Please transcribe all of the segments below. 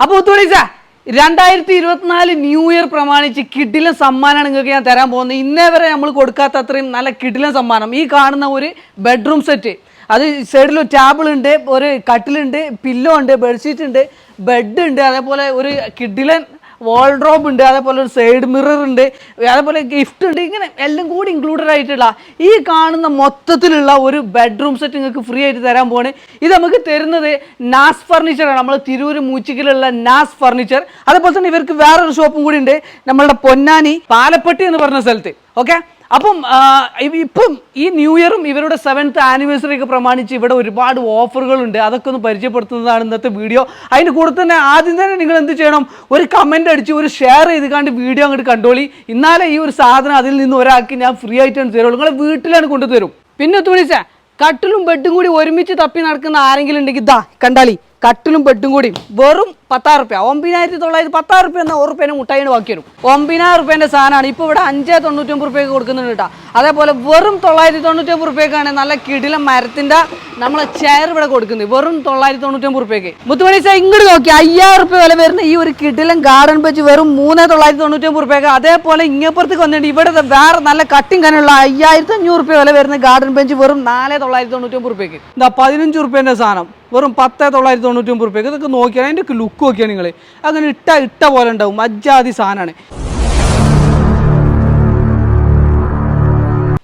അപ്പൊ ഒത്തുപൊളിച്ച രണ്ടായിരത്തി ഇരുപത്തിനാല് ന്യൂ ഇയർ പ്രമാണിച്ച് കിഡിലൻ സമ്മാനമാണ് നിങ്ങൾക്ക് ഞാൻ തരാൻ പോകുന്നത്. ഇന്നേ വരെ നമ്മൾ കൊടുക്കാത്ത അത്രയും നല്ല കിഡിലൻ സമ്മാനം. ഈ കാണുന്ന ഒരു ബെഡ്റൂം സെറ്റ് അത് സൈഡിൽ ഒരു ടേബിൾ ഉണ്ട് ഒരു കട്ടിലുണ്ട് പില്ലോ ഉണ്ട് ബെഡ്ഷീറ്റ് ഉണ്ട് ബെഡ് ഉണ്ട് അതേപോലെ ഒരു കിഡിലൻ വാൾഡ്രോബ് ഉണ്ട് അതേപോലെ ഒരു സൈഡ് മിറർ ഉണ്ട് അതേപോലെ ഗിഫ്റ്റ് ഉണ്ട് ഇങ്ങനെ എല്ലാം കൂടി ഇൻക്ലൂഡഡ് ആയിട്ടുള്ള ഈ കാണുന്ന മൊത്തത്തിലുള്ള ഒരു ബെഡ്റൂം സെറ്റ് നിങ്ങൾക്ക് ഫ്രീ ആയിട്ട് തരാൻ പോണ് ഇത് നമുക്ക് തരുന്നത് നാസ് ഫർണിച്ചറാണ് നമ്മൾ തിരൂർ മൂച്ചിക്കലുള്ള നാസ് ഫർണിച്ചർ അതേപോലെ തന്നെ ഇവർക്ക് വേറൊരു ഷോപ്പും കൂടി ഉണ്ട്. നമ്മളുടെ പൊന്നാനി പാലപ്പെട്ടി എന്ന് പറഞ്ഞ സ്ഥലത്ത്. ഓക്കെ അപ്പം ഇപ്പം ഈ ന്യൂ ഇയറും ഇവരുടെ സെവൻത്ത് ആനിവേഴ്സറി ഒക്കെ പ്രമാണിച്ച് ഇവിടെ ഒരുപാട് ഓഫറുകളുണ്ട്. അതൊക്കെ ഒന്ന് പരിചയപ്പെടുത്തുന്നതാണ് ഇന്നത്തെ വീഡിയോ. അതിന്റെ കൂടെ തന്നെ ആദ്യം തന്നെ നിങ്ങൾ എന്ത് ചെയ്യണം? ഒരു കമന്റ് അടിച്ച് ഒരു ഷെയർ ചെയ്ത് കണ്ട് വീഡിയോ അങ്ങോട്ട് കണ്ടോളി. ഇന്നാലെ ഈ ഒരു സാധനം അതിൽ നിന്ന് ഒരാൾക്ക് ഞാൻ ഫ്രീ ആയിട്ടാണ് തരുള്ളൂ. നിങ്ങളെ വീട്ടിലാണ് കൊണ്ടുതരും. പിന്നെ തുണിച്ച കട്ടിലും ബെഡും കൂടി ഒരുമിച്ച് തപ്പി നടക്കുന്ന ആരെങ്കിലും ഉണ്ടെങ്കിൽ ഇതാ കണ്ടാളി. കട്ടിലും ബെഡും കൂടി വെറും പത്താറ് റുപ്യ. ഒമ്പതിനായിരത്തി തൊള്ളായിരത്തി പത്താറ് റുപ്യ എന്ന ഒരു റുപ്യേനെ മുട്ടായിന് ബാക്കി വരും. ഒമ്പതിനായിരം റുപ്യേന്റെ സാധനമാണ്. ഇപ്പോൾ ഇവിടെ അഞ്ചേ തൊണ്ണൂറ്റൊമ്പത് റുപ്യക്ക് കൊടുക്കുന്നുണ്ട് കേട്ടോ. അതേപോലെ വെറും തൊള്ളായിരത്തി തൊണ്ണൂറ്റൊമ്പത് റുപ്യക്കാണ് നല്ല കിടിലം മരത്തിന്റെ നമ്മളെ ചെയർ ഇവിടെ കൊടുക്കുന്നത്. വെറും തൊള്ളായിരത്തി തൊണ്ണൂറ്റൊമ്പത് റുപ്യക്ക്. മുത്തുമണി സാർ ഇങ്ങോട്ട് നോക്കി. അയ്യായിരം റുപ്യ വില വരുന്ന ഈ ഒരു കിടിലം ഗാർഡൻ വെച്ച് വെറും മൂന്ന് തൊള്ളായിരത്തി തൊണ്ണൂറ്റൊമ്പത് റുപ്യക്ക്. അതേപോലെ ഇങ്ങപ്പുറത്തേക്ക് വന്നിട്ട് ഇവിടെ വേറെ നല്ല കട്ടിങ് കനുള്ള അയ്യായിരത്തി അഞ്ഞൂറ് റുപ്യ വില വരുന്ന ഗാർഡൻ ബെഞ്ച് വെറും നാല് തൊള്ളായിരത്തി തൊണ്ണൂറ്റൊമ്പത് റുപ്യക്ക്. എന്താ പതിനഞ്ച് റുപ്യേന്റെ സാധനം. വെറും പത്ത് തൊള്ളായിരത്തി തൊണ്ണൂറ്റി ഒമ്പത് റുപ്യക്ക്. ഇതൊക്കെ നോക്കിയാൽ അതിന്റെ ഒക്കെ ലുക്ക് നോക്കിയാൽ നിങ്ങൾ അങ്ങനെ ഇട്ട ഇട്ട പോലെ ഉണ്ടാവും. അജ്ജാതി സാധനമാണ്.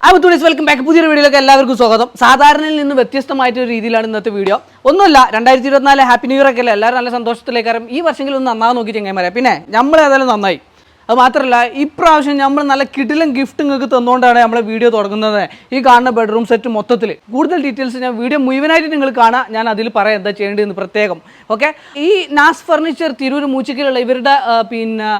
അപ്പോൾ വെൽക്കം ബാക്ക് പുതിയൊരു വീഡിയോയിലേക്ക് എല്ലാവർക്കും സ്വാഗതം. സാധാരണയിൽ നിന്ന് വ്യത്യസ്തമായിട്ടൊരു രീതിയിലാണ് ഇന്നത്തെ വീഡിയോ. ഒന്നുമില്ല രണ്ടായിരത്തി ഇരുപത്തിനാല് ഹാപ്പി ന്യൂ ഇയർ ഒക്കെ അല്ലേ? എല്ലാവരും നല്ല സന്തോഷത്തിലേക്കാരും ഈ വർഷങ്ങളിൽ ഒന്ന് നന്നാ നോക്കി ചെങ്ങന്മാരെ പിന്നെ നമ്മൾ ഏതായാലും നന്നായി. അത് മാത്രമല്ല ഇപ്രാവശ്യം നമ്മൾ നല്ല കിടിലും ഗിഫ്റ്റ് നിങ്ങൾക്ക് തന്നുകൊണ്ടാണ് നമ്മളെ വീഡിയോ തുടങ്ങുന്നത്. ഈ കാണുന്ന ബെഡ്റൂം സെറ്റ് മൊത്തത്തിൽ കൂടുതൽ ഡീറ്റെയിൽസ് ഞാൻ വീഡിയോ മുഴുവനായിട്ട് നിങ്ങൾ കാണാം. ഞാൻ അതിൽ പറയാം എന്താ ചെയ്യേണ്ടതെന്ന് പ്രത്യേകം. ഓക്കെ ഈ നാസ് ഫർണിച്ചർ തിരൂർ മൂച്ചിക്കലുള്ള ഇവരുടെ പിന്നെ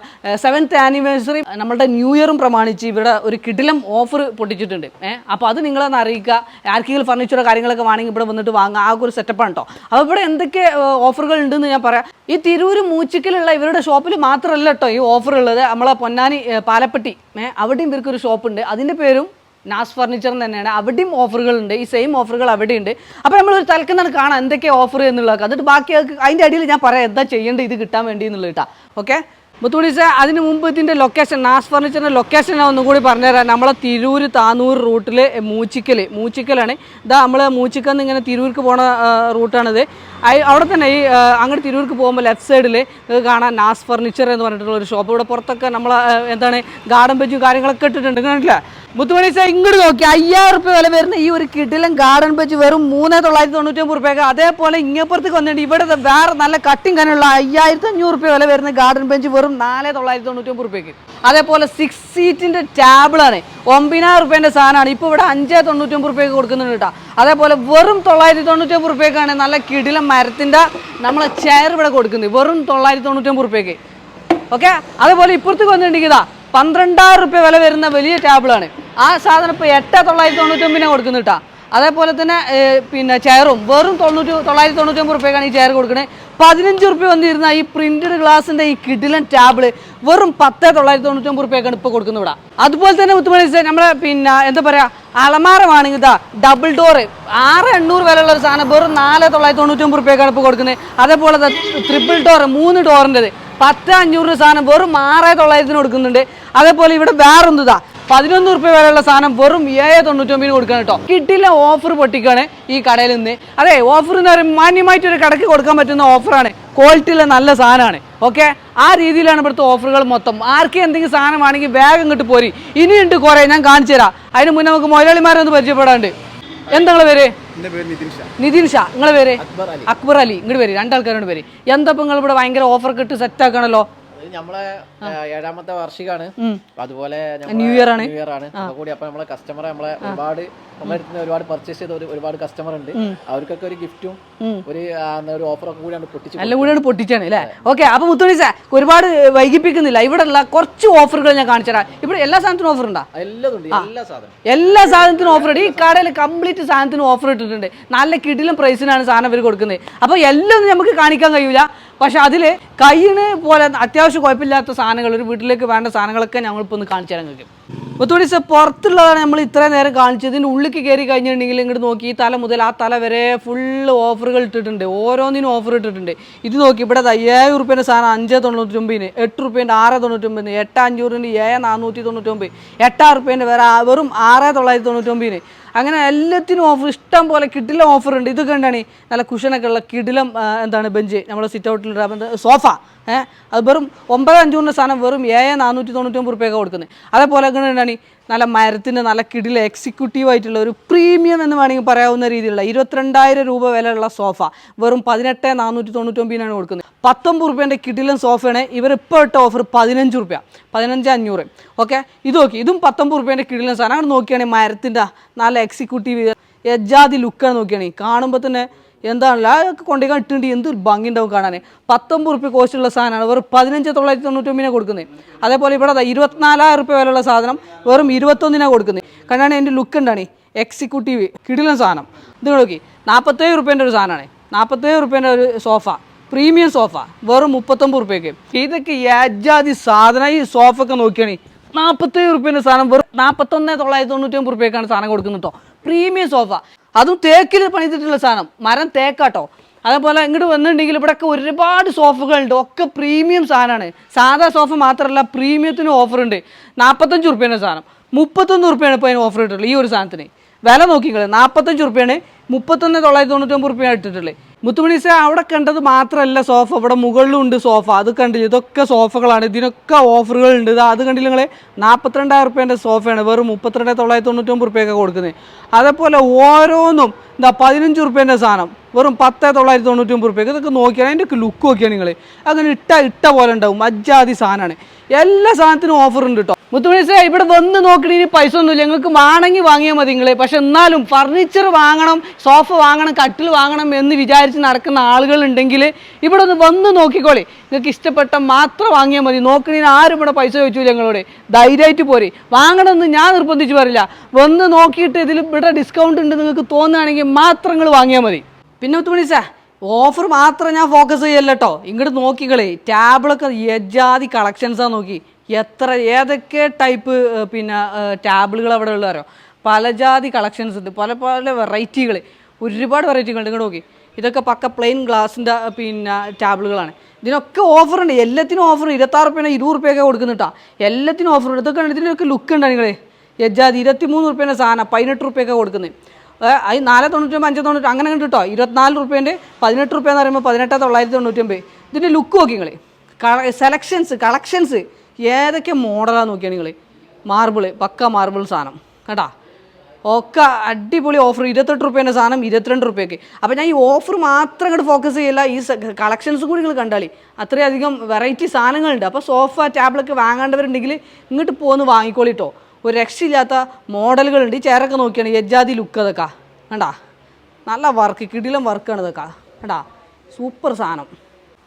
സെവൻത്ത് ആനിവേഴ്സറി നമ്മളുടെ ന്യൂ ഇയറും പ്രമാണിച്ച് ഇവിടെ ഒരു കിടിലം ഓഫർ പൊട്ടിച്ചിട്ടുണ്ട്. ഏഹ് അപ്പോൾ അത് നിങ്ങളൊന്ന് അറിയിക്കുക. ആർക്കെങ്കിലും ഫർണിച്ചറോ കാര്യങ്ങളൊക്കെ വേണമെങ്കിൽ ഇവിടെ വന്നിട്ട് വാങ്ങുക ആ ഒരു സെറ്റപ്പാണ് കേട്ടോ അപ്പോൾ ഇവിടെ എന്തൊക്കെ ഓഫറുകൾ ഉണ്ടെന്ന് ഞാൻ പറയാം. ഈ തിരൂർ മൂച്ചിക്കലുള്ള ഇവരുടെ ഷോപ്പിൽ മാത്രമല്ല കേട്ടോ ഈ ഓഫർ ഉള്ളത്. നമ്മളെ പൊന്നാനി പാലപ്പെട്ടി അവിടെയും ഇവർക്ക് ഒരു ഷോപ്പുണ്ട്. അതിന്റെ പേരും നാസ് ഫർണിച്ചർ തന്നെയാണ്. അവിടെയും ഓഫറുകളുണ്ട്. ഈ സെയിം ഓഫറുകൾ അവിടെയുണ്ട്. അപ്പോൾ നമ്മൾ ഒരു തലക്കുന്നാണ് കാണാം എന്തൊക്കെ ഓഫർ എന്നുള്ളതൊക്കെ. എന്നിട്ട് ബാക്കി അത് അതിന്റെ അടിയിൽ ഞാൻ പറയാം എന്താ ചെയ്യേണ്ടത് ഇത് കിട്ടാൻ വേണ്ടി എന്നുള്ളത് കേട്ടോ ഓക്കെ? മുത്തുമണി സാർ അതിന് മുമ്പ് ഇതിന്റെ ലൊക്കേഷൻ നാസ് ഫർണിച്ചറിന്റെ ലൊക്കേഷൻ ഒന്നും കൂടി പറഞ്ഞുതരാം. നമ്മളെ തിരൂർ താനൂർ റൂട്ടിൽ മൂച്ചിക്കൽ മൂച്ചിക്കലാണ്. ഇതാ നമ്മൾ മൂച്ചിക്കൽ നിന്ന് ഇങ്ങനെ തിരൂർക്ക് പോണ റൂട്ടാണിത്. അവിടെ തന്നെ ഈ അങ്ങോട്ട് തിരൂർക്ക് പോകുമ്പോൾ ലെഫ്റ്റ് സൈഡിൽ കാണാൻ നാസ് ഫർണിച്ചർ എന്ന് പറഞ്ഞിട്ടുള്ള ഒരു ഷോപ്പ് ഇവിടെ പുറത്തൊക്കെ നമ്മൾ എന്താണ് ഗാർഡൻ ബെഞ്ചും കാര്യങ്ങളൊക്കെ ഇട്ടിട്ടുണ്ട്. കണ്ടില്ല മുത്തുമണി സാർ ഇങ്ങോട്ട് നോക്കി. അയ്യായിരം റുപ്യ വില വരുന്ന ഈ ഒരു കിടിലും ഗാർഡൻ ബെഞ്ച് വെറും മൂന്ന് തൊള്ളായിരത്തി തൊണ്ണൂറ്റി ഒമ്പത് റുപ്യക്ക് അതേപോലെ ഇങ്ങപ്പുറത്തേക്ക് വന്നിട്ട് ഇവിടെ വേറെ നല്ല കട്ടിങ് കനുള്ള അയ്യായിരത്തി അഞ്ഞൂറ് റുപ്യ വില വരുന്ന ഗാർഡൻ ബെഞ്ച് വെറും നാല് തൊള്ളായിരത്തി തൊണ്ണൂറ്റി ഒമ്പത് റുപ്യക്ക് അതേപോലെ സിക്സ് സീറ്റിന്റെ ടാബിളാണ് ഒമ്പതിനായിരം റുപ്യേന്റെ സാധനമാണ്. ഇപ്പോൾ ഇവിടെ അഞ്ചേ തൊണ്ണൂറ്റൊമ്പത് റുപ്യക്ക് കൊടുക്കുന്നുണ്ട് കേട്ടോ. അതേപോലെ വെറും തൊള്ളായിരത്തി തൊണ്ണൂറ്റി ഒമ്പത് റുപ്യക്കാണ് നല്ല കിടിലം മരത്തിന്റെ നമ്മളെ ചെയർ ഇവിടെ കൊടുക്കുന്നത്. വെറും തൊള്ളായിരത്തി തൊണ്ണൂറ്റി ഒമ്പത് റുപ്യക്ക് ഓക്കെ അതേപോലെ ഇപ്പുറത്തേക്ക് വന്നിട്ടുണ്ടെങ്കിൽ പന്ത്രണ്ടായിരം റുപ്യ വില വരുന്ന വലിയ ടേബിളാണ് ആ സാധനം ഇപ്പോൾ എട്ട് തൊള്ളായിരത്തി തൊണ്ണൂറ്റൊമ്പതിനാണ് കൊടുക്കുന്നത് കേട്ടോ അതേപോലെ തന്നെ പിന്നെ ചെയറും. വെറും തൊണ്ണൂറ്റി തൊള്ളായിരത്തി തൊണ്ണൂറ്റൊമ്പത് റുപ്യക്കാണ് ഈ ചെയർ കൊടുക്കുന്നത് പതിനഞ്ച് റുപ്യ വന്നിരുന്ന ഈ പ്രിന്റഡ് ഗ്ലാസിന്റെ ഈ കിടിലൻ ടാബിൾ വെറും പത്ത് തൊള്ളായിരത്തി തൊണ്ണൂറ്റൊമ്പത് റുപ്യക്കാണ് ഇപ്പോൾ കൊടുക്കുന്നത് ഇവിടെ. അതുപോലെ തന്നെ മുത്തുമണി നമ്മളെ പിന്നെ എന്താ പറയാ അലമാരമാണെങ്കിൽ ഇതാ ഡബിൾ ഡോറ് ആറ് എണ്ണൂറ് വിലയുള്ള ഒരു സാധനം വെറും നാല് തൊള്ളായിരത്തി തൊണ്ണൂറ്റൊമ്പത് റുപ്യക്കാണ് ഇപ്പോൾ കൊടുക്കുന്നത്. അതേപോലെ ട്രിപ്പിൾ ഡോറ് മൂന്ന് ഡോറിന്റെത് പത്ത് അഞ്ഞൂറിന് സാധനം വെറും ആറ് തൊള്ളായിരത്തിന് കൊടുക്കുന്നുണ്ട്. അതേപോലെ ഇവിടെ വേറൊന്നതാ പതിനൊന്ന് റുപ്യ വിലയുള്ള സാധനം വെറും ഏഴ് തൊണ്ണൂറ്റൊമ്പതിന് കൊടുക്കണം കേട്ടോ. കിട്ടില്ല ഓഫർ പൊട്ടിക്കാണ് ഈ കടയിൽ നിന്ന്. അതെ ഓഫർ എന്ന് പറയുമ്പോൾ മാന്യമായിട്ട് ഒരു കടയ്ക്ക് കൊടുക്കാൻ പറ്റുന്ന ഓഫറാണ് ക്വാളിറ്റിയുള്ള നല്ല സാധനമാണ്. ഓക്കെ ആ രീതിയിലാണ് ഇവിടുത്തെ ഓഫറുകൾ മൊത്തം. ആർക്കും എന്തെങ്കിലും സാധനം വേണമെങ്കിൽ വേഗം ഇങ്ങോട്ട് പോരി. ഇനിയുണ്ട് കുറേ ഞാൻ കാണിച്ചു തരാം. അതിന് മുന്നേ നമുക്ക് മുതലാളിമാരെ ഒന്ന് പരിചയപ്പെടാണ്ട്. എന്താ പേര്? നിതിൻ ഷാ. നിങ്ങളെ പേര്? അക്ബർ അലി. ഇങ്ങോട്ട് പേര് രണ്ടാൾക്കാരോട് പേര് എന്താ ഇപ്പൊ നിങ്ങൾ ഇവിടെ ഭയങ്കര ഓഫർ കിട്ട് സെറ്റ് ആക്കണല്ലോ? നമ്മളെ ഏഴാമത്തെ വാർഷികമാണ് അതുപോലെ ന്യൂ ഇയർ ആണ്. ന്യൂ ഇയർ ആണ്. കൂടി അപ്പൊ നമ്മളെ കസ്റ്റമർ നമ്മളെ ഒരുപാട് നമ്മുടെ അടുത്ത് ഒരുപാട് പർച്ചേസ് ചെയ്ത ഒരു- ഒരുപാട് കസ്റ്റമർ ഉണ്ട്. അവർക്കൊക്കെ ഒരു ഗിഫ്റ്റും ഒരു ഒരു ഓഫറൊക്കെ കൂടിയാണ് പൊട്ടിച്ചു നല്ല കൂടിയാണ് പൊട്ടിച്ചാണ് അല്ലേ? ഓക്കെ അപ്പൊ മുത്തോണി സാർ ഒരുപാട് വൈകിപ്പിക്കുന്നില്ല. ഇവിടെ ഉള്ള കുറച്ച് ഓഫറുകൾ ഞാൻ കാണിച്ചാ ഇവിടെ എല്ലാ സാധനത്തിനും ഓഫർ ഉണ്ടാ? എല്ലാം സാധനത്തിനും ഓഫർ ഉണ്ട്. ഈ കടയിൽ കംപ്ലീറ്റ് സാധനത്തിനും ഓഫർ ഇട്ടിട്ടുണ്ട്. നല്ല കിടിലും പ്രൈസിനാണ് സാധനം ഇവർ കൊടുക്കുന്നത്. അപ്പോൾ എല്ലാം നമുക്ക് കാണിക്കാൻ കഴിയൂല. പക്ഷെ അതിൽ കയ്യിന് പോലെ അത്യാവശ്യം കുഴപ്പമില്ലാത്ത സാധനങ്ങൾ ഒരു വീട്ടിലേക്ക് വേണ്ട സാധനങ്ങളൊക്കെ ഇപ്പൊ ഒന്ന് കാണിച്ചു തരാൻ കഴിയും മുത്തുമണി പുറത്തുള്ളതാണ് നമ്മൾ ഇത്രയും നേരം കാണിച്ചത്. ഇതിന്റെ ഉള്ളിലേക്ക് കയറി കഴിഞ്ഞിട്ടുണ്ടെങ്കിൽ ഇങ്ങോട്ട് നോക്കി ഈ തല മുതൽ ആ തല വരെ ഫുള്ള് ഓഫറുകൾ ഇട്ടിട്ടുണ്ട്. ഓരോന്നിനും ഓഫർ ഇട്ടിട്ടുണ്ട്. ഇത് നോക്കി ഇവിടെ അയ്യായിരം റുപ്യേന്റെ സാധനം അഞ്ച് തൊണ്ണൂറ്റൊമ്പതിന് എട്ട് റുപ്യേന്റെ ആറ് തൊണ്ണൂറ്റൊമ്പതിന് എട്ട് അഞ്ഞൂറിന്റെ ഏഴ് നാനൂറ്റി തൊണ്ണൂറ്റൊമ്പത് എട്ടാം റുപ്യേന്റെ വേറെ വെറും ആറ് തൊള്ളായിരത്തി തൊണ്ണൂറ്റൊമ്പതിന്. അങ്ങനെ എല്ലാത്തിനും ഓഫർ ഇഷ്ടം പോലെ കിടിലം ഓഫർ ഉണ്ട്. ഇത് എന്താണ് നല്ല കുഷനൊക്കെ ഉള്ള കിടിലം എന്താണ് ബെഞ്ച് നമ്മുടെ സിറ്റ് ഔട്ടിൽ സോഫ ഏഹ് അത് വെറും ഒമ്പത് അഞ്ഞൂറിന്റെ സാധനം വെറും ഏഴ് നാനൂറ്റി തൊണ്ണൂറ്റൊമ്പത് റുപ്യൊക്കെ കൊടുക്കുന്നത് അതേപോലെ എന്താണ് നല്ല മരത്തിന്റെ നല്ല കിടില എക്സിക്യൂട്ടീവ് ആയിട്ടുള്ള ഒരു പ്രീമിയം എന്ന് വേണമെങ്കിൽ പറയാവുന്ന രീതിയിലുള്ള ഇരുപത്തിരണ്ടായിരം രൂപ വിലയുള്ള സോഫ വെറും പതിനെട്ട് നാനൂറ്റി തൊണ്ണൂറ്റൊമ്പതിനാണ് കൊടുക്കുന്നത് പത്തൊമ്പത് റുപ്യേന്റെ കിടിലൻ സോഫയാണ്. ഇവർ ഇപ്പോൾ ഇട്ട ഓഫർ പതിനഞ്ച് റുപ്യ. പതിനഞ്ച് അഞ്ഞൂറ്. ഓക്കെ ഇത് നോക്കി. ഇതും പത്തൊമ്പത് റുപ്യേന്റെ കിടിലൻ ആണ് അങ്ങനെ നോക്കിയാണെങ്കിൽ മരത്തിന്റെ നല്ല എക്സിക്യൂട്ടീവ് യജാതി ലുക്കാണ് നോക്കിയാണെങ്കിൽ കാണുമ്പോൾ തന്നെ എന്താണല്ലോ അതൊക്കെ കൊണ്ടുപോയി ഇട്ടുണ്ട് എന്ത് ഭംഗി ഉണ്ടാവും കാണാൻ പത്തൊമ്പത് റുപ്യ കോസ്റ്റുള്ള സാധനമാണ്. വെറും പതിനഞ്ച് തൊള്ളായിരത്തി തൊണ്ണൂറ്റൊമ്പതിനാണ് കൊടുക്കുന്നത് അതേപോലെ ഇവിടെ ഇരുപത്തിനാലായിരം റുപ്യ വിലയുള്ള സാധനം. വെറും ഇരുപത്തൊന്നിനാണ് കൊടുക്കുന്നത് കാരണം എന്റെ ലുക്ക് ഉണ്ടാണ് എക്സിക്യൂട്ടീവ് കിടിലൻ സാധനം. ഇത് നോക്കി. നാൽപ്പത്തേഴ് റുപ്യേന്റെ ഒരു സാധനമാണ്. നാൽപ്പത്തേഴ് റുപ്യേന്റെ ഒരു സോഫ പ്രീമിയം സോഫ വെറും മുപ്പത്തൊമ്പത് റുപ്യക്ക്. ഇതൊക്കെ ഏജാതി സാധനം ഈ സോഫ ഒക്കെ നോക്കിയാണ് നാൽപ്പത്തേഴ് റുപ്യേന്റെ സാധനം വെറും നാൽപ്പത്തൊന്ന് തൊള്ളായിരത്തി തൊണ്ണൂറ്റൊമ്പത് റുപ്യക്കാണ് സാധനം കൊടുക്കുന്നത് കേട്ടോ പ്രീമിയം സോഫ അതും തേക്കിൽ പണിതിട്ടുള്ള സാധനം മരം തേക്കാട്ടോ. അതേപോലെ ഇങ്ങോട്ട് വന്നിട്ടുണ്ടെങ്കിൽ ഇവിടെയൊക്കെ ഒരുപാട് സോഫകളുണ്ട് ഒക്കെ പ്രീമിയം സാധനമാണ് സാധാ സോഫ മാത്രമല്ല പ്രീമിയത്തിന് ഓഫർ ഉണ്ട് നാൽപ്പത്തഞ്ച് റുപ്യേന്റെ സാധനം മുപ്പത്തൊന്ന് റുപ്യാണ് ഇപ്പോൾ അതിന് ഓഫർ ഇട്ടിട്ടുള്ളത് ഈ ഒരു സാധനത്തിന്. വില നോക്കിക്കളെ നാൽപ്പത്തഞ്ച് റുപ്യാണ് മുപ്പത്തൊന്ന് തൊള്ളായിരത്തി തൊണ്ണൂറ്റൊമ്പത് റുപ്യാണ് ഇട്ടിട്ടുള്ളത്. മുത്തുമണി സാർ അവിടെ കണ്ടത് മാത്രമല്ല സോഫ ഇവിടെ മുകളിലും ഉണ്ട് സോഫ അത് കണ്ടില്ല? ഇതൊക്കെ സോഫകളാണ് ഇതിനൊക്കെ ഓഫറുകൾ ഉണ്ട് ഇത് അത് കണ്ടില്ല നിങ്ങൾ നാൽപ്പത്തിരണ്ടായിരം റുപ്യേന്റെ സോഫയാണ് വെറും മുപ്പത്തിരണ്ട് തൊള്ളായിരത്തി തൊണ്ണൂറ്റൊമ്പത് റുപ്യൊക്കെ കൊടുക്കുന്നത്. അതേപോലെ ഓരോന്നും എന്താ പതിനഞ്ച് റുപ്യേന്റെ സാധനം വെറും പത്ത് തൊള്ളായിരത്തി തൊണ്ണൂറ്റൊമ്പത് റുപ്യൊക്കെ. ഇതൊക്കെ നോക്കിയാണ് അതിന്റെ ലുക്ക് നോക്കിയാണ് നിങ്ങൾ അങ്ങനെ ഇട്ട ഇട്ട പോലെ ഉണ്ടാവും അജാതി സാധനമാണ്. എല്ലാ സാധനത്തിനും ഓഫർ ഉണ്ട് കേട്ടോ മുത്തുമണി സാർ ഇവിടെ വന്ന് നോക്കണതിന് പൈസ ഒന്നുമില്ല. ഞങ്ങൾക്ക് വേണമെങ്കിൽ വാങ്ങിയാൽ മതി നിങ്ങളെ. പക്ഷെ എന്നാലും ഫർണിച്ചർ വാങ്ങണം സോഫ വാങ്ങണം കട്ടിൽ വാങ്ങണം എന്ന് വിചാരിച്ച് നടക്കുന്ന ആളുകളുണ്ടെങ്കിൽ ഇവിടെ ഒന്ന് വന്ന് നോക്കിക്കോളി. നിങ്ങൾക്ക് ഇഷ്ടപ്പെട്ട മാത്രം വാങ്ങിയാൽ മതി. നോക്കണതിന് ആരും ഇവിടെ പൈസ ചോദിച്ചില്ല ഞങ്ങളോട്. ധൈര്യമായിട്ട് പോരെ. വാങ്ങണമെന്ന് ഞാൻ നിർബന്ധിച്ച് പറയില്ല. വന്ന് നോക്കിയിട്ട് ഇതിൽ ഇവിടെ ഡിസ്കൗണ്ട് ഉണ്ട് നിങ്ങൾക്ക് തോന്നുകയാണെങ്കിൽ മാത്രം നിങ്ങൾ വാങ്ങിയാൽ മതി. പിന്നെ മുത്തുമണി ഓഫർ മാത്രം ഞാൻ ഫോക്കസ് ചെയ്യല്ലോ ഇങ്ങോട്ട് നോക്കിക്കളേ. ടാബിളൊക്കെ യജാതി കളക്ഷൻസാണ് നോക്കി. എത്ര ഏതൊക്കെ ടൈപ്പ് പിന്നെ ടാബിളുകൾ അവിടെ ഉള്ളവരോ പല ജാതി കളക്ഷൻസ് ഉണ്ട് പല പല വെറൈറ്റികൾ ഒരുപാട് വെറൈറ്റികൾ ഉണ്ട് ഇങ്ങോട്ട് നോക്കി. ഇതൊക്കെ പക്ക പ്ലെയിൻ ഗ്ലാസിന്റെ പിന്നെ ടാബിളുകളാണ്. ഇതിനൊക്കെ ഓഫർ ഉണ്ട് എല്ലാത്തിനും ഓഫർ ഇരുപത്താറ് റുപ്യാണ് ഇരുപത് റുപ്യൊക്കെ കൊടുക്കുന്നുട്ടാ എല്ലാത്തിനും ഓഫർ ഉണ്ട്. ഇതൊക്കെ. ഇതിനൊക്കെ ലുക്ക് ഉണ്ട് നിങ്ങൾ യജാതി ഇരുപത്തി മൂന്ന് റുപ്യേന്റെ സാധനം പതിനെട്ട് റുപ്യൊക്കെ കൊടുക്കുന്നത് അത് നാല് തൊണ്ണൂറ്റൊമ്പത് അഞ്ച് തൊണ്ണൂറ്റി അങ്ങനെ കണ്ടു കേട്ടോ ഇരുപത്തിനാല് റുപ്യേന്റെ പതിനെട്ട് റുപ്യ എന്ന് പറയുമ്പോൾ പതിനെട്ട് തൊള്ളായിരത്തി തൊണ്ണൂറ്റൊമ്പത് ഇതിന്റെ ലുക്ക് നോക്കി നിങ്ങൾ സെലക്ഷൻസ് കളക്ഷൻസ്. ഏതൊക്കെ മോഡലാണ് നോക്കിയാണ് നിങ്ങൾ മാർബിൾ പക്ക മാർബിൾ സാധനം. കേട്ടാ? ഒക്കെ അടിപൊളി ഓഫർ ഇരുപത്തെട്ട് റുപ്യേന്റെ സാധനം ഇരുപത്തിരണ്ട് റുപ്യക്ക്. അപ്പോൾ ഞാൻ ഈ ഓഫർ മാത്രം ഇങ്ങോട്ട് ഫോക്കസ് ചെയ്യില്ല ഈ കളക്ഷൻസ് കൂടി നിങ്ങൾ കണ്ടാലേ. അത്രയധികം വെറൈറ്റി സാധനങ്ങളുണ്ട്. അപ്പോൾ സോഫ ടാബ്ലൊക്കെ വാങ്ങേണ്ടവരുണ്ടെങ്കിൽ ഇങ്ങോട്ട് പോന്ന് വാങ്ങിക്കോളിട്ടോ ഒരു രക്ഷയില്ലാത്ത മോഡലുകളുണ്ട്. ഈ ചെയറൊക്കെ നോക്കിയാണ് യജാതി ലുക്ക് അതൊക്കെ. കണ്ടാ? നല്ല വർക്ക് കിടിലം വർക്കാണ് ഇതൊക്കെ. കണ്ടാ? സൂപ്പർ സാധനം.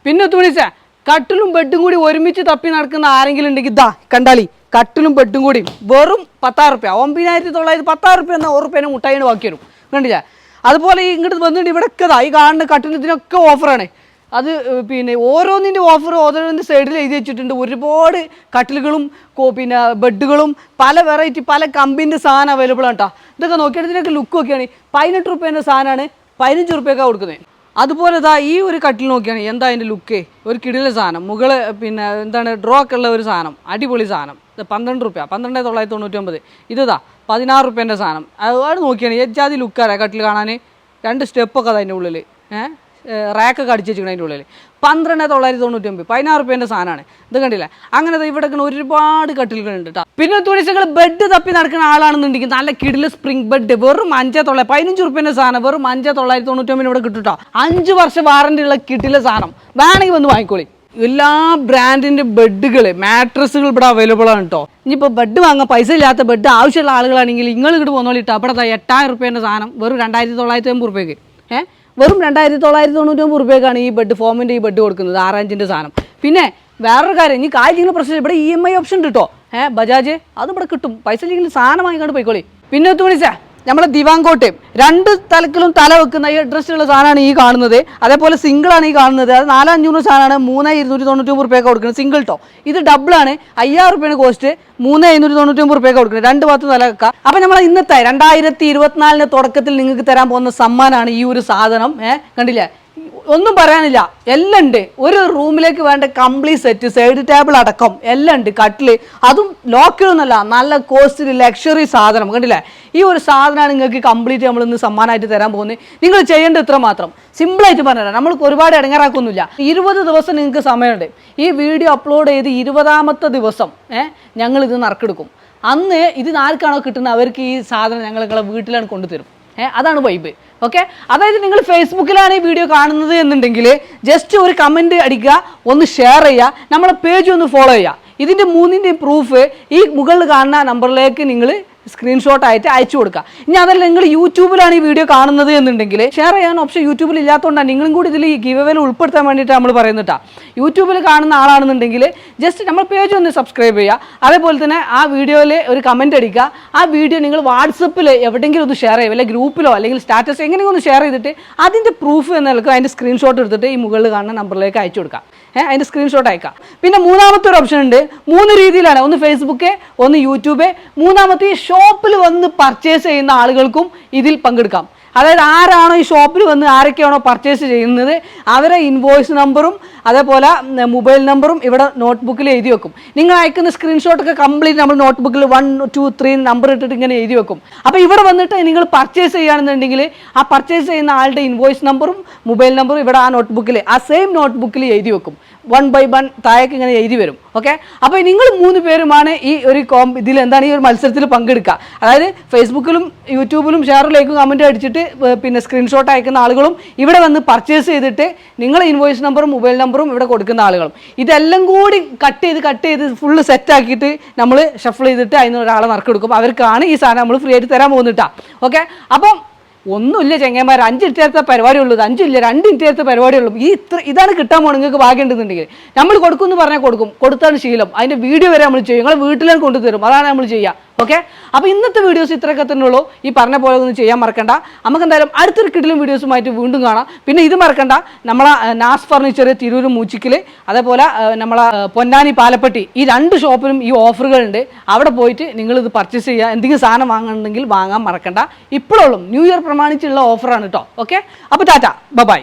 പിന്നെ തുണിച്ച കട്ടിലും ബെഡും കൂടി ഒരുമിച്ച് തപ്പി നടക്കുന്ന ആരെങ്കിലും ഉണ്ടെങ്കിൽ ഇതാ കണ്ടാളി കട്ടിലും ബെഡും കൂടി വെറും പത്താറ് റുപ്യ ഒമ്പതിനായിരത്തി തൊള്ളായിരത്തി പത്താറ് റുപ്യ എന്ന ഉറുപ്പ്യനെ മുട്ടായിന് ബാക്കി വരും കണ്ടില്ല? അതുപോലെ ഈ ഇങ്ങോട്ട് വന്നിട്ട് ഇവിടെ ഒക്കെ ഈ കാണുന്ന കട്ടിലത്തിനൊക്കെ ഓഫറാണ്. അത് പിന്നെ ഓരോന്നിന്റെ ഓഫർ ഓരോന്നിന്റെ സൈഡിൽ എഴുതി വെച്ചിട്ടുണ്ട്. ഒരുപാട് കട്ടിലുകളും പിന്നെ ബെഡുകളും പല വെറൈറ്റി പല കമ്പിന്റെ സാധനം അവൈലബിൾ ആണ് കേട്ടോ ഇതൊക്കെ നോക്കിയാൽ ഇതിനൊക്കെ ലുക്ക് നോക്കിയാണ് പതിനെട്ട് റുപ്യേന്റെ സാധനമാണ് പതിനഞ്ച് റുപ്യൊക്കെ കൊടുക്കുന്നത്. അതുപോലെ ഇതാ ഈ ഒരു കട്ടിൽ നോക്കിയാണ് എന്താ അതിന്റെ ലുക്ക് ഒരു കിടിലെ സാധനം. മുകൾ പിന്നെ എന്താണ് ഡ്രോ ഒക്കെ ഉള്ള ഒരു സാധനം അടിപൊളി സാധനം. ഇത് പന്ത്രണ്ട് റുപ്യ പന്ത്രണ്ട് തൊള്ളായിരത്തി തൊണ്ണൂറ്റി ഒമ്പത് ഇതാ പതിനാറ് റുപ്യേന്റെ സാധനം. അത് നോക്കിയാണ് എജാതി ലുക്കാണ് കട്ടിൽ കാണാൻ രണ്ട് സ്റ്റെപ്പൊക്കെ അതിന്റെ ഉള്ളിൽ ഏഹ് റാക്കൊക്കെ അടിച്ച് വെച്ചിരിക്കണം അതിന്റെ ഉള്ളിൽ പന്ത്രണ്ട് തൊള്ളായിരത്തി തൊണ്ണൂറ്റി ഒമ്പത് പതിനാറ് റുപ്യേന്റെ സാധനമാണ്. ഇത് കണ്ടില്ല? അങ്ങനെ ഇവിടെ ഒരുപാട് കട്ടിലുകളുണ്ട് കേട്ടോ പിന്നെ തുണിശകൾ ബെഡ് തപ്പി നടക്കുന്ന ആളാണെന്നുണ്ടെങ്കിൽ നല്ല കിടിൽ സ്പ്രിംഗ് ബെഡ് വെറും അഞ്ചേ തൊള്ള പതിനഞ്ച് റുപ്യേന്റെ സാധനം വെറും അഞ്ചേ തൊള്ളായിരത്തി തൊണ്ണൂറ്റി ഒമ്പതിന് ഇവിടെ കിട്ടും കേട്ടോ അഞ്ച് വർഷം വാറണ്ടി ഉള്ള കിടില സാധനം. വേണമെങ്കിൽ വന്ന് വാങ്ങിക്കോളി. എല്ലാ ബ്രാൻഡിന്റെ ബെഡുകൾ മാട്രസുകൾ ഇവിടെ അവൈലബിൾ ആണ് കേട്ടോ ഇനിയിപ്പോൾ ബെഡ് വാങ്ങാൻ പൈസ ഇല്ലാത്ത ബെഡ് ആവശ്യമുള്ള ആളുകളാണെങ്കിൽ നിങ്ങൾ ഇങ്ങോട്ട് പോന്നോളിട്ടോ അവിടെ എട്ടായിരം റുപ്യേന്റെ സാധനം വെറും രണ്ടായിരത്തി തൊള്ളായിരത്തി അമ്പത് റുപ്യക്ക് വെറും രണ്ടായിരത്തി തൊള്ളായിരത്തി തൊണ്ണൂറ്റൊമ്പത് റുപ്യക്കാണ് ഈ ബെഡ് ഫോമിന്റെ ഈ ബെഡ് കൊടുക്കുന്നത് ആറാഞ്ചിന്റെ സാധനം. പിന്നെ വേറൊരു കാര്യം ഇനി കാര്യങ്ങൾ പ്രശ്നം ഇവിടെ ഇ എം ഐ ഓപ്ഷൻ കേട്ടോ ഏഹ് ബജാജ് അത് ഇവിടെ കിട്ടും. പൈസ ഇല്ലെങ്കിൽ സാധനം വാങ്ങിക്കൊണ്ട് പോയിക്കോളി. പിന്നെ ഒത്തു വിളിച്ചാ. നമ്മളെ ദിവാങ്കോട്ടയും രണ്ട് തലക്കിലും തല വെക്കുന്ന ഈ ഡ്രസ്സിലുള്ള സാധനമാണ് ഈ കാണുന്നത്. അതേപോലെ സിംഗിൾ ആണ് ഈ കാണുന്നത്. അത് നാലഞ്ഞൂറ് സാധനമാണ്. മൂന്ന് ഇരുന്നൂറ്റി തൊണ്ണൂറ്റി ഒമ്പത് റുപ്യൊക്കെ കൊടുക്കുന്നത്. സിംഗിൾ ടോ ഇത് ഡബിൾ ആണ്. അയ്യായിരം റുപ്യാണ് കോസ്റ്റ് മൂന്ന് എഴുന്നൂറ്റി തൊണ്ണൂറ്റി ഒമ്പത് റുപ്യൊക്കെ കൊടുക്കുന്നത്. രണ്ട് ഭാഗത്ത് തല വെക്കാം. അപ്പം നമ്മൾ ഇന്നത്തെ രണ്ടായിരത്തി ഇരുപത്തിനാലിന് തുടക്കത്തിൽ നിങ്ങൾക്ക് തരാൻ പോകുന്ന സമ്മാനമാണ് ഈ ഒരു സാധനം. ഏഹ് കണ്ടില്ലേ? ഒന്നും പറയാനില്ല. എല്ലാം ഉണ്ട്. ഒരു റൂമിലേക്ക് വേണ്ട കംപ്ലീറ്റ് സെറ്റ് സൈഡ് ടേബിൾ അടക്കം എല്ലാം ഉണ്ട്. കട്ടിൽ അതും ലോക്കലൊന്നല്ല നല്ല കോസ്റ്റ്ലി ലക്ഷറി സാധനം. കണ്ടില്ലേ? ഈ ഒരു സാധനമാണ് നിങ്ങൾക്ക് കംപ്ലീറ്റ് നമ്മൾ ഇന്ന് സമ്മാനമായിട്ട് തരാൻ പോകുന്നത്. നിങ്ങൾ ചെയ്യേണ്ടത് ഇത്ര മാത്രം. സിമ്പിളായിട്ട് പറഞ്ഞുതരാം. നമ്മൾക്ക് ഒരുപാട് ഇടങ്ങാറാക്കൊന്നുമില്ല ഇരുപത് ദിവസം നിങ്ങൾക്ക് സമയമുണ്ട്. ഈ വീഡിയോ അപ്ലോഡ് ചെയ്ത് ഇരുപതാമത്തെ ദിവസം ഏഹ് ഞങ്ങൾ ഇത് നറുക്കെടുക്കും. അന്ന് ഇത് ആർക്കാണോ കിട്ടുന്നത്? അവർക്ക് ഈ സാധനം ഞങ്ങൾ നിങ്ങളെ വീട്ടിലാണ് കൊണ്ടുതരും. അതാണ് വൈബ് ഓക്കെ അതായത് നിങ്ങൾ ഫേസ്ബുക്കിലാണ് ഈ വീഡിയോ കാണുന്നത് എന്നുണ്ടെങ്കിൽ ജസ്റ്റ് ഒരു കമന്റ് അടിക്കുക ഒന്ന് ഷെയർ ചെയ്യുക നമ്മളെ പേജ് ഒന്ന് ഫോളോ ചെയ്യുക. ഇതിന്റെ മൂന്നിന്റെയും പ്രൂഫ് ഈ മുകളിൽ കാണുന്ന നമ്പറിലേക്ക് നിങ്ങൾ സ്ക്രീൻഷോട്ട് ആയിട്ട് അയച്ചു കൊടുക്കുക. ഇനി അതല്ല നിങ്ങൾ യൂട്യൂബിലാണ് ഈ വീഡിയോ കാണുന്നത് എന്നുണ്ടെങ്കിൽ ഷെയർ ചെയ്യാൻ ഓപ്ഷൻ യൂട്യൂബിൽ ഇല്ലാത്തതുകൊണ്ടാണ്. നിങ്ങളും കൂടി ഇതിൽ ഈ ഗിവ് ഉൾപ്പെടുത്താൻ വേണ്ടിയിട്ട് നമ്മൾ പറയുന്നിട്ടാ യൂട്യൂബിൽ കാണുന്ന ആളാണെന്നുണ്ടെങ്കിൽ ജസ്റ്റ് നമ്മൾ പേജ് ഒന്ന് സബ്സ്ക്രൈബ് ചെയ്യുക. അതേപോലെ തന്നെ ആ വീഡിയോയിൽ ഒരു കമന്റ് അടിക്കുക. ആ വീഡിയോ നിങ്ങൾ വാട്സപ്പിൽ എവിടെയെങ്കിലും ഒന്ന് ഷെയർ ചെയ്യുക. അല്ലെങ്കിൽ ഗ്രൂപ്പിലോ അല്ലെങ്കിൽ സ്റ്റാറ്റസ് എങ്ങനെയെങ്കിലും ഒന്ന് ഷെയർ ചെയ്തിട്ട് അതിന്റെ പ്രൂഫ് എന്ന നിലയ്ക്ക് അതിന്റെ സ്ക്രീൻഷോട്ട് എടുത്തിട്ട് ഈ മുകളിൽ കാണുന്ന നമ്പറിലേക്ക് അയച്ചു കൊടുക്കുക. അതിന്റെ സ്ക്രീൻഷോട്ട് അയക്കാം. പിന്നെ മൂന്നാമത്തെ ഒരു ഓപ്ഷൻ ഉണ്ട്. മൂന്ന് രീതിയിലാണ്. ഒന്ന് ഫേസ്ബുക്ക് ഒന്ന് യൂട്യൂബ് മൂന്നാമത്തെ ഷോപ്പിൽ വന്ന് പർച്ചേസ് ചെയ്യുന്ന ആളുകൾക്കും ഇതിൽ പങ്കെടുക്കാം. അതായത് ആരാണോ ഈ ഷോപ്പിൽ വന്ന് ആരൊക്കെയാണോ പർച്ചേസ് ചെയ്യുന്നത് അവരെ ഇൻവോയ്സ് നമ്പറും അതേപോലെ മൊബൈൽ നമ്പറും ഇവിടെ നോട്ട്ബുക്കിൽ എഴുതി വെക്കും. നിങ്ങൾ അയക്കുന്ന സ്ക്രീൻഷോട്ടൊക്കെ കംപ്ലീറ്റ് നമ്മൾ നോട്ട്ബുക്കിൽ വൺ ടു ത്രീ നമ്പർ ഇട്ടിട്ട് ഇങ്ങനെ എഴുതി വെക്കും. അപ്പോൾ ഇവിടെ വന്നിട്ട് നിങ്ങൾ പർച്ചേസ് ചെയ്യുകയാണെന്നുണ്ടെങ്കിൽ ആ പർച്ചേസ് ചെയ്യുന്ന ആളുടെ ഇൻവോയ്സ് നമ്പറും മൊബൈൽ നമ്പറും ഇവിടെ ആ നോട്ട്ബുക്കിൽ ആ സെയിം നോട്ട്ബുക്കിൽ എഴുതി വെക്കും. വൺ ബൈ വൺ താഴേക്ക് ഇങ്ങനെ എഴുതി വരും. ഓക്കെ അപ്പോൾ നിങ്ങൾ മൂന്ന് പേരുമാണ് ഈ ഒരു കോം ഇതിൽ എന്താണ് ഈ ഒരു മത്സരത്തിൽ പങ്കെടുക്കുക. അതായത് ഫേസ്ബുക്കിലും യൂട്യൂബിലും ഷെയർ ലൈക്കും അടിച്ചിട്ട് പിന്നെ സ്ക്രീൻഷോട്ട് അയക്കുന്ന ആളുകളും ഇവിടെ വന്ന് പർച്ചേസ് ചെയ്തിട്ട് നിങ്ങൾ ഇൻവോയ്സ് നമ്പറും മൊബൈൽ നമ്പറും ഇവിടെ കൊടുക്കുന്ന ആളുകളും. ഇതെല്ലാം കൂടി കട്ട് ചെയ്ത് കട്ട് ചെയ്ത് ഫുള്ള് സെറ്റ് ആക്കിയിട്ട് നമ്മൾ ഷഫിൾ ചെയ്തിട്ട് അതിന് ഒരാളെ നറുക്കെടുക്കും. അവർക്കാണ് ഈ സാധനം നമ്മൾ ഫ്രീ ആയിട്ട് തരാൻ പോകുന്നിട്ടാ ഓക്കെ അപ്പം ഒന്നുമില്ല ചെങ്ങന്മാർ അഞ്ച് പരിപാടി ഉള്ളൂ അഞ്ചില്ല രണ്ട് ഇറ്റത്തെ പരിപാടി ഉള്ളൂ ഈ ഇത്ര ഇതാണ് കിട്ടാൻ പോകണം നിങ്ങൾക്ക് ഭാഗ്യം ഉണ്ടെന്നുണ്ടെങ്കിൽ. നമ്മൾ കൊടുക്കും എന്ന് പറഞ്ഞാൽ കൊടുക്കും കൊടുത്താണ് ശീലം. അതിന്റെ വീഡിയോ വരെ നമ്മൾ ചെയ്യും. നിങ്ങൾ വീട്ടിലേക്ക് കൊണ്ടുതരും. അതാണ് നമ്മൾ ചെയ്യുക. ഓക്കെ അപ്പോൾ ഇന്നത്തെ വീഡിയോസ് ഇത്രയൊക്കെ തന്നെ ഉള്ളൂ. ഈ പറഞ്ഞ പോലെ ഒന്നും ചെയ്യാൻ മറക്കണ്ട. നമുക്ക് എന്തായാലും അടുത്തൊരു കിടിലും വീഡിയോസുമായിട്ട് വീണ്ടും കാണാം. പിന്നെ ഇത് മറക്കണ്ട. നമ്മളെ നാസ് ഫർണിച്ചർ തിരൂർ മൂച്ചിക്കിൽ അതേപോലെ നമ്മളെ പൊന്നാനി പാലപ്പെട്ടി ഈ രണ്ട് ഷോപ്പിലും ഈ ഓഫറുകളുണ്ട്. അവിടെ പോയിട്ട് നിങ്ങൾ ഇത് പർച്ചേസ് ചെയ്യുക. എന്തെങ്കിലും സാധനം വാങ്ങണമെങ്കിൽ വാങ്ങാൻ മറക്കണ്ട. ഇപ്പോഴുള്ളൂ ന്യൂ ഇയർ പ്രമാണിച്ചുള്ള ഓഫറാണ് കേട്ടോ ഓക്കെ അപ്പോൾ ടാറ്റ. ബൈ